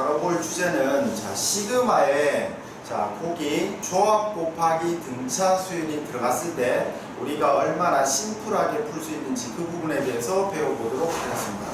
다뤄볼 주제는 자, 시그마에 자, 거기 조합 곱하기 등차 수열이 들어갔을 때 우리가 얼마나 심플하게 풀 수 있는지 그 부분에 대해서 배워보도록 하겠습니다.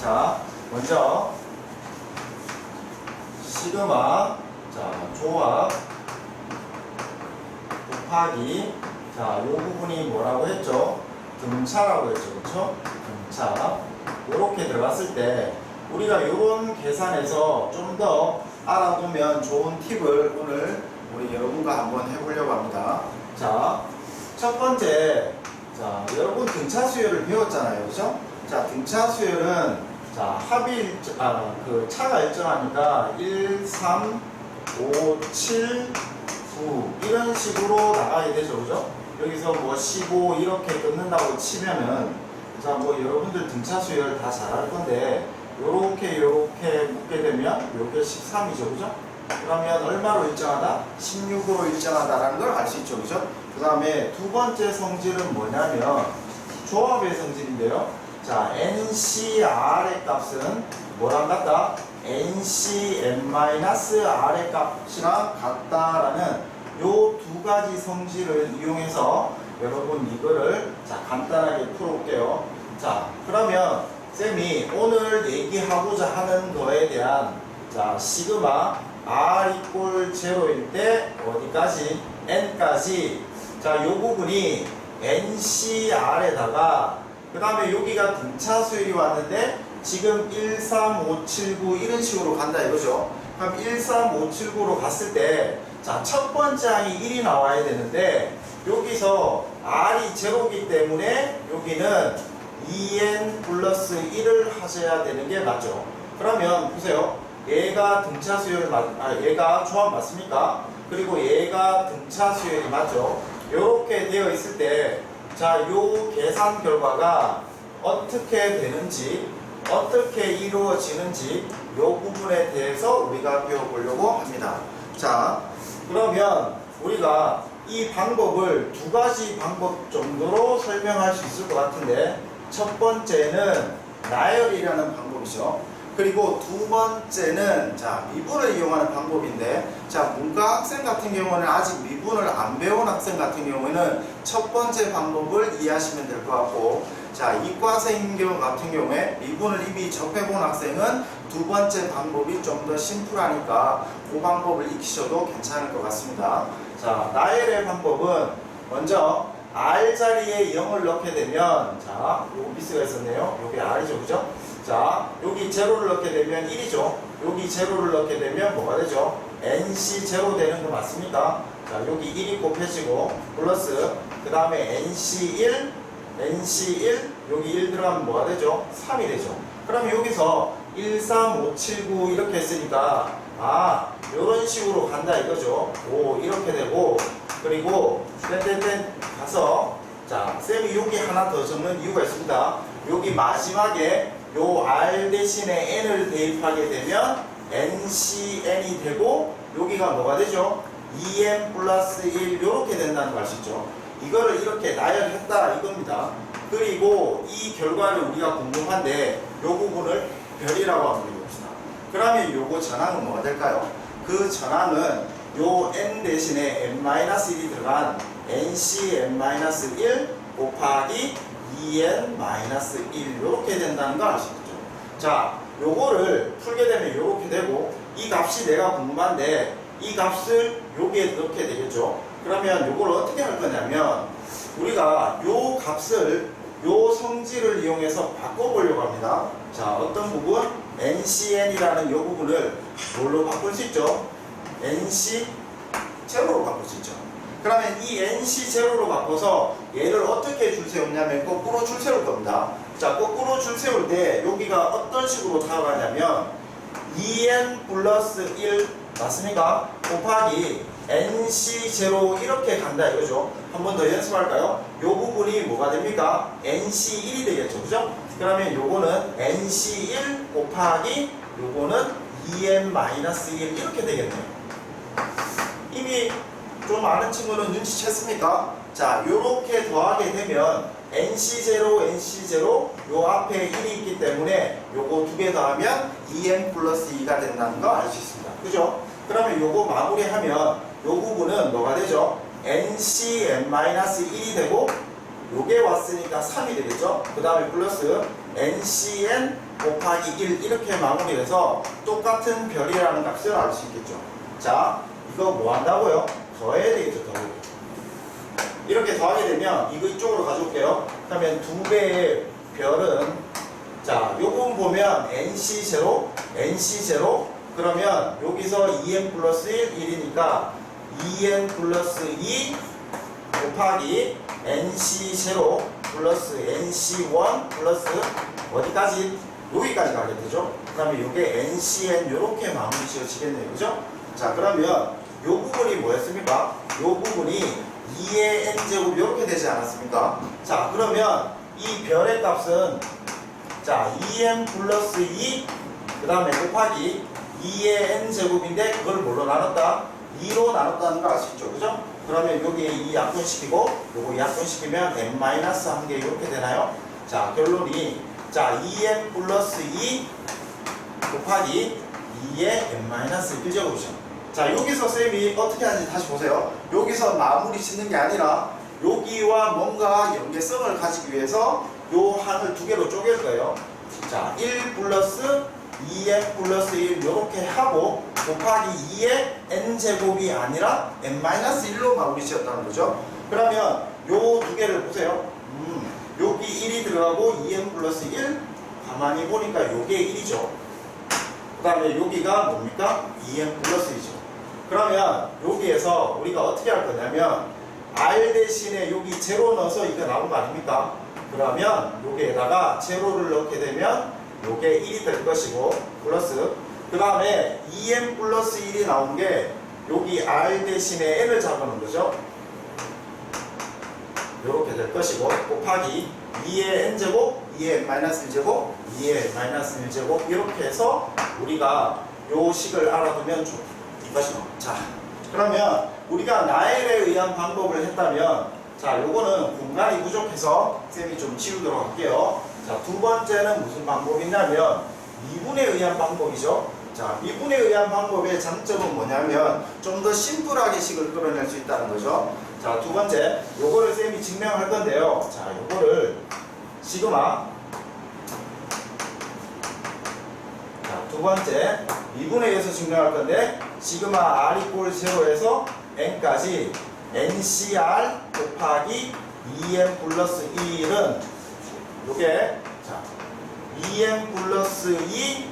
자, 먼저 시그마 자, 조합 곱하기 자, 이 부분이 뭐라고 했죠? 등차라고 했죠. 그렇죠? 등차. 이렇게 들어갔을 때 우리가 이런 계산에서 좀 더 알아두면 좋은 팁을 오늘 우리 여러분과 한번 해보려고 합니다. 자, 첫 번째, 자, 여러분 등차 수열을 배웠잖아요. 그죠? 자, 등차 수열은 자, 합이 일, 아, 그 차가 일정하니까 1, 3, 5, 7, 9 이런 식으로 나가야 되죠. 그죠? 여기서 뭐 15 이렇게 끊는다고 치면은 자, 뭐 여러분들 등차 수열 다 잘할 건데 요렇게 요렇게 묶게 되면 요게 13이죠. 그죠? 그러면 얼마로 일정하다? 16으로 일정하다라는 걸 알 수 있죠. 그죠? 그 다음에 두 번째 성질은 뭐냐면 조합의 성질인데요. 자, NCR의 값은 뭐랑 같다? NCN-R의 값이랑 같다라는 요 두 가지 성질을 이용해서 여러분 이거를 자 간단하게 풀어볼게요. 자, 그러면 쌤이 오늘 얘기하고자 하는 거에 대한 자 시그마 r 이꼴 제로일 때 어디까지 n까지 자 요 부분이 ncr에다가 그 다음에 여기가 등차 수열이 왔는데 지금 13579 이런 식으로 간다 이거죠. 그럼 13579로 갔을 때 자 첫 번째 항이 1이 나와야 되는데 여기서 r이 제로기 때문에 여기는 2n 플러스 1을 하셔야 되는 게 맞죠. 그러면 보세요. 얘가 등차 수열 맞, 아, 얘가 조합 맞습니까? 그리고 얘가 등차 수열이 맞죠. 이렇게 되어 있을 때, 자, 요 계산 결과가 어떻게 되는지, 어떻게 이루어지는지, 요 부분에 대해서 우리가 배워보려고 합니다. 자, 그러면 우리가 이 방법을 두 가지 방법 정도로 설명할 수 있을 것 같은데, 첫 번째는 나열이라는 방법이죠. 그리고 두 번째는 자 미분을 이용하는 방법인데 자 문과 학생 같은 경우는 아직 미분을 안 배운 학생 같은 경우에는 첫 번째 방법을 이해하시면 될 것 같고 자 이과생 같은 경우에 미분을 이미 접해본 학생은 두 번째 방법이 좀 더 심플하니까 그 방법을 익히셔도 괜찮을 것 같습니다. 자 나열의 방법은 먼저 R 자리에 0을 넣게 되면 자 요거 미스가 있었네요. 요게 R이죠 그죠? 자 여기 제로를 넣게 되면 1이죠. 여기 제로를 넣게 되면 뭐가 되죠? NC 제로 되는 거 맞습니까? 자 여기 1이 곱해지고 플러스 그 다음에 NC 1 NC 1 여기 1 들어가면 뭐가 되죠? 3이 되죠. 그럼 여기서 1, 3, 5, 7, 9 이렇게 했으니까 아 이런 식으로 간다 이거죠. 오 이렇게 되고 그리고 땡땡땡 가서 자 쌤이 여기 하나 더 적는 이유가 있습니다. 여기 마지막에 요 R 대신에 N을 대입하게 되면 NCN이 되고 여기가 뭐가 되죠? 2N 플러스 1 이렇게 된다는 거 아시죠? 이거를 이렇게 나열했다 이겁니다. 그리고 이 결과를 우리가 궁금한데 요 부분을 별이라고 한번 해봅시다. 그러면 요거 전항은 뭐가 될까요? 그 전항은 요 n 대신에 n-1이 들어간 nc-n-1 곱하기 2n-1 이렇게 된다는 거 아시겠죠? 자, 요거를 풀게 되면 이렇게 되고 이 값이 내가 궁금한데 이 값을 여기에 넣게 되겠죠? 그러면 요걸 어떻게 할 거냐면 우리가 요 값을 요 성질을 이용해서 바꿔보려고 합니다. 자, 어떤 부분? Ncn이라는 요 부분을 뭘로 바꿀 수 있죠? nc 제로로 바꿀 수 있죠. 그러면 이 nc 제로로 바꿔서 얘를 어떻게 줄 세우냐면 거꾸로 줄 세울 겁니다. 자, 거꾸로 줄 세울 때 여기가 어떤 식으로 다가가냐면 2n 플러스 1 맞습니까? 곱하기 nc 제로 이렇게 간다 이거죠. 한 번 더 연습할까요? 요 부분이 뭐가 됩니까? nc 1이 되겠죠. 그죠? 그러면 요거는 nc 1 곱하기 요거는 2n 마이너스 1 이렇게 되겠네요. 이미 좀 아는 친구는 눈치챘습니까? 자, 요렇게 더하게 되면 NC0, NC0 요 앞에 1이 있기 때문에 요거 두 개 더하면 2n 플러스 2가 된다는 거 알 수 있습니다. 그죠? 그러면 요거 마무리하면 요 부분은 뭐가 되죠? NCn-1이 되고 요게 왔으니까 3이 되겠죠? 그 다음에 플러스 NCn 곱하기 1 이렇게 마무리해서 똑같은 별이라는 값을 알 수 있겠죠. 자, 이거 뭐 한다고요? 더해야 되겠죠, 더하기. 이렇게 더하게 되면 이거 이쪽으로 가져올게요. 그러면 두 배의 별은 자, 요 부분 보면 NC0, NC0 그러면 여기서 2n 플러스 1, 1이니까 2n 플러스 2 곱하기 NC0 플러스 NC1 플러스 어디까지? 여기까지 가게 되죠. 그러면 이게 NCN 이렇게 마무리 지어지겠네요. 그죠? 자, 그러면 요 부분이 뭐였습니까? 요 부분이 2의 n제곱 이렇게 되지 않았습니까? 자, 그러면 이 별의 값은 자, 2n 플러스 2, 그 다음에 곱하기 2의 n제곱인데 그걸 뭘로 나눴다? 2로 나눴다는 거 아시죠? 그죠? 그러면 여기에 2 약분시키고 요거 약분시키면 n-1개 이렇게 되나요? 자, 결론이 자, 2n 플러스 2 곱하기 2의 n-1제곱이죠. 자, 여기서 쌤이 어떻게 하는지 다시 보세요. 여기서 마무리 짓는 게 아니라 여기와 뭔가 연계성을 가지기 위해서 요 항을 두 개로 쪼갤 거예요. 자, 1 플러스 2n 플러스 1 이렇게 하고 곱하기 2의 n제곱이 아니라 n-1로 마무리 지었다는 거죠. 그러면 요 두 개를 보세요. 음, 여기 1이 들어가고 2n 플러스 1 가만히 보니까 요게 1이죠. 그 다음에 여기가 뭡니까? 2n 플러스 2죠. 그러면 여기에서 우리가 어떻게 할 거냐면 r 대신에 여기 제로 넣어서 이거 나온 거 아닙니까? 그러면 여기에다가 제로를 넣게 되면 요게 1이 될 것이고 플러스 그 다음에 2n 플러스 1이 나온 게 여기 r 대신에 n을 잡아놓은 거죠. 이렇게 될 것이고 곱하기 2의 n제곱 2의 마이너스 1제곱 2의 마이너스 1제곱 이렇게 해서 우리가 요 식을 알아두면 좋 이것이죠. 자 그러면 우리가 나엘에 의한 방법을 했다면 자 요거는 공간이 부족해서 쌤이 좀 치우도록 할게요. 자 두 번째는 무슨 방법이냐면 미분에 의한 방법이죠. 자 미분에 의한 방법의 장점은 뭐냐면 좀 더 심플하게 식을 끌어낼 수 있다는 거죠. 자, 두 번째, 요거를 쌤이 증명할 건데요. 자, 요거를 시그마. 자, 두 번째, 미분에 의해서 증명할 건데, 시그마 r 이꼴 0에서 n까지 ncr 곱하기 2n 플러스 1은 요게, 자, 2n 플러스 2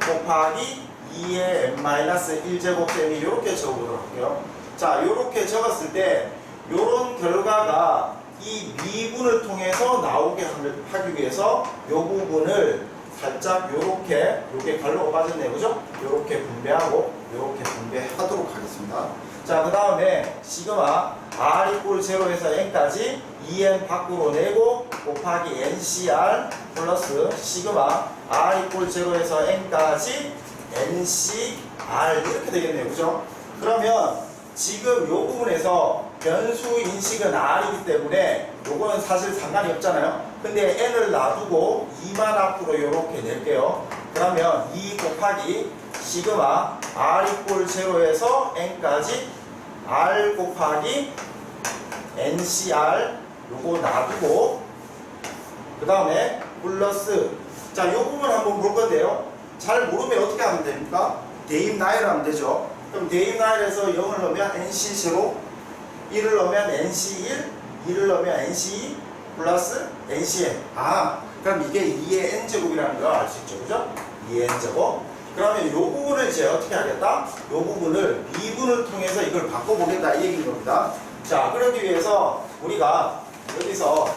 곱하기 2의 n 마이너스 1제곱 셈이 이렇게 적어보도록 할게요. 자, 이렇게 적었을 때 이런 결과가 이 미분을 통해서 나오게 하기 위해서 이 부분을 살짝 이렇게 이렇게 갈로가 빠졌네요, 그죠? 이렇게 분배하고 이렇게 분배하도록 하겠습니다. 자, 그 다음에 시그마 r 이꼴 0에서 n까지 2n 밖으로 내고 곱하기 ncr 플러스 시그마 r 이꼴 0에서 n까지 ncr 이렇게 되겠네요, 그죠? 그러면 지금 이 부분에서 변수 인식은 r이기 때문에 요거는 사실 상관이 없잖아요. 근데 n을 놔두고 2만 앞으로 이렇게 낼게요. 그러면 2 곱하기 시그마 r 이꼴 0에서 n까지 r 곱하기 ncr 요거 놔두고 그 다음에 플러스 자, 요 부분 한번 볼 건데요. 잘 모르면 어떻게 하면 됩니까? 대입 나열 하면 되죠. 그럼 대입 나열에서 0을 넣으면 NC0, 1을 넣으면 NC1, 2를 넣으면 NC2 플러스 NCN. 아, 그럼 이게 2의 N제곱이라는 걸 알 수 있죠. 그죠? 2의 N제곱. 그러면 요 부분을 이제 어떻게 하겠다? 요 부분을 미분을 통해서 이걸 바꿔보겠다 이 얘기인 겁니다. 자, 그러기 위해서 우리가 여기서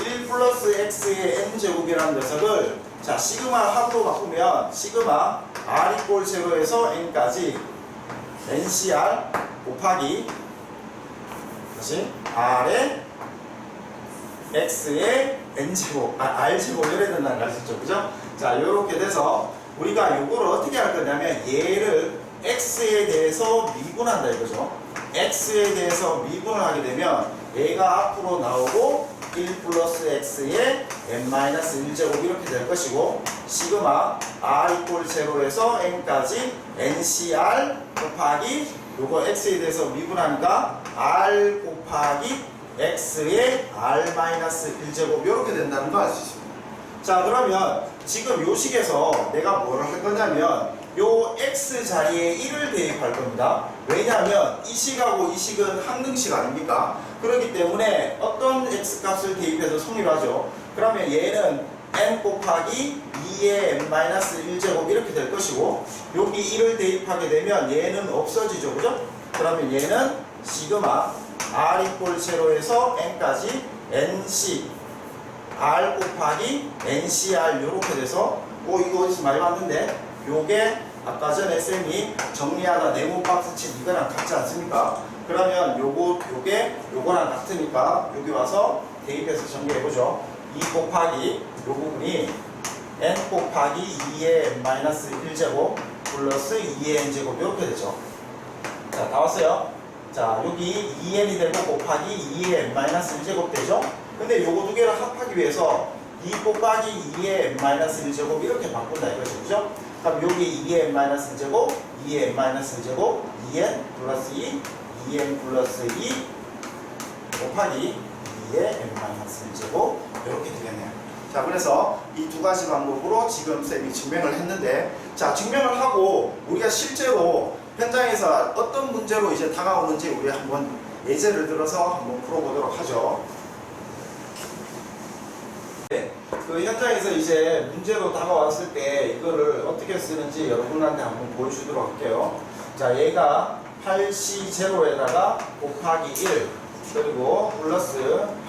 1 플러스 x의 n제곱이라는 녀석을 자 시그마 합으로 바꾸면 시그마 r 이꼴 제로에서 n까지 ncr 곱하기 다시 r의 x의 n제곱 아 r제곱 이래 된다는 걸 아시죠 그죠? 자 요렇게 돼서 우리가 요거를 어떻게 할 거냐면 얘를 x에 대해서 미분한다 이거죠. x에 대해서 미분을 하게 되면 얘가 앞으로 나오고 1 플러스 x에 n-1제곱 이렇게 될 것이고 시그마 r 이꼴 제로에서 n까지 ncr 곱하기 요거 x에 대해서 미분하니까 r 곱하기 x에 r-1제곱 이렇게 된다는 거 있습니다. 자 그러면 지금 요 식에서 내가 뭐를 할 거냐면 요 x 자리에 1을 대입할 겁니다. 왜냐하면 이 식하고 이 식은 항등식 아닙니까? 그렇기 때문에 어떤 x 값을 대입해서 성립하죠. 그러면 얘는 n 곱하기 2의 n-1제곱 이렇게 될 것이고 여기 1을 대입하게 되면 얘는 없어지죠. 그죠? 그러면 얘는 시그마 r 이꼴 제로에서 n까지 nc r 곱하기 ncr 이렇게 돼서 오 이거 어디서 많이 봤는데 요게 아까 전에 쌤이 정리하다 네모 박스 칠 이거랑 같지 않습니까? 그러면 요거 요게 요거랑 같으니까 여기 와서 대입해서 정리해보죠 2 곱하기 요 부분이 n 곱하기 2의 n-1제곱 플러스 2의 n제곱 이렇게 되죠 자다 왔어요 자 여기 2n이 되고 곱하기 2의 n-1제곱 되죠 근데 요거 두 개를 합하기 위해서 2 곱하기 2의 n-1제곱 이렇게 바꾼다 이거죠. 그죠? 그럼 여기 2의 n-1제곱, 2의 n-1제곱, 2n 플러스 2, 2n 플러스 2 곱하기 2의 n-1제곱 이렇게 되겠네요. 자 그래서 이 두 가지 방법으로 지금 쌤이 증명을 했는데 자 증명을 하고 우리가 실제로 현장에서 어떤 문제로 이제 다가오는지 우리 한번 예제를 들어서 한번 풀어보도록 하죠. 그 현장에서 이제 문제로 다가왔을 때 이거를 어떻게 쓰는지 여러분한테 한번 보여주도록 할게요. 자, 얘가 8C0에다가 곱하기 1 그리고 플러스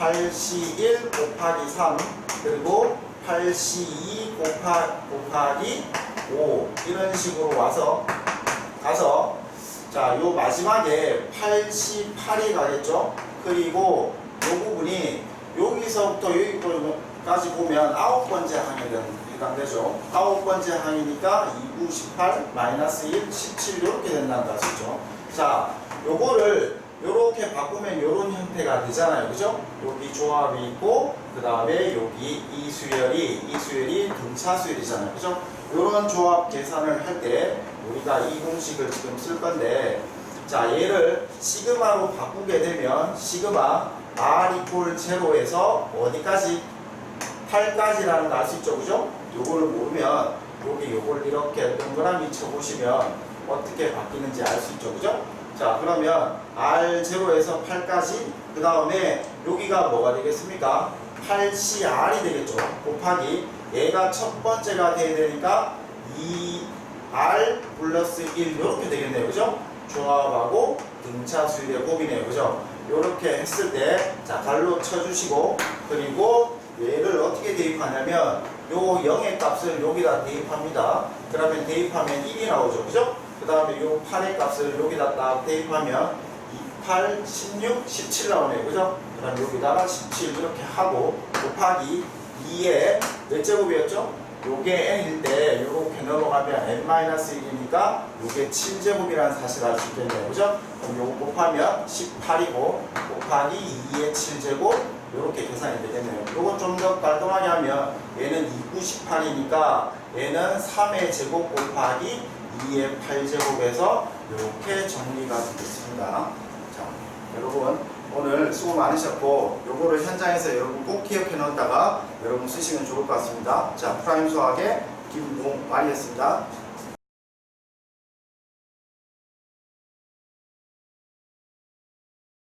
8C1 곱하기 3 그리고 8C2 곱하, 곱하기 5 이런 식으로 와서 가서 자, 요 마지막에 88이 가겠죠? 그리고 요 부분이 여기서부터 여기까지 보면 아홉 번째 항에 해당되죠. 아홉 번째 항이니까 2, 9, 18, 마이너스 1, 17 이렇게 된다는 거 아시죠? 자, 요거를 요렇게 바꾸면 요런 형태가 되잖아요. 그죠? 여기 조합이 있고 그 다음에 여기 이 수열이 이 수열이 등차 수열이잖아요. 그죠? 요런 조합 계산을 할 때 우리가 이 공식을 지금 쓸 건데 자 얘를 시그마로 바꾸게 되면 시그마 r 이꼴 제로에서 어디까지 8까지라는 거 있죠 그죠? 요거를 모르면 여기 요걸 이렇게 동그라미 쳐보시면 어떻게 바뀌는지 알 수 있죠 그죠? 자 그러면 R0에서 8까지 그 다음에 여기가 뭐가 되겠습니까? 8CR이 되겠죠 곱하기 얘가 첫 번째가 돼야 되니까 2R 플러스 1 이렇게 되겠네요 그죠? 조합하고 등차 수율의 곱이네요 그죠? 이렇게 했을 때, 자, 갈로 쳐주시고, 그리고 얘를 어떻게 대입하냐면, 요 0의 값을 여기다 대입합니다. 그러면 대입하면 1이 나오죠. 그죠? 그 다음에 요 8의 값을 여기다 딱 대입하면 2, 8, 16, 17 나오네요. 그죠? 그 다음 여기다가 17 이렇게 하고, 곱하기 2의 몇 제곱이었죠? 요게 n일 때 요렇게 넘어가면 n-1이니까 요게 7제곱이라는 사실을 알 수 있겠네요. 그죠? 그럼 요거 곱하면 18이고 곱하기 2의 7제곱 요렇게 계산이 되겠네요. 하면 얘는 2, 9, 18이니까 얘는 3의 제곱 곱하기 2의 8제곱에서 이렇게 정리가 되겠습니다. 자, 여러분 오늘 수고 많으셨고 요거를 현장에서 여러분 꼭 기억해 놓았다가 여러분 쓰시면 좋을 것 같습니다. 자, 프라임 수학의 김봉말이었습니다.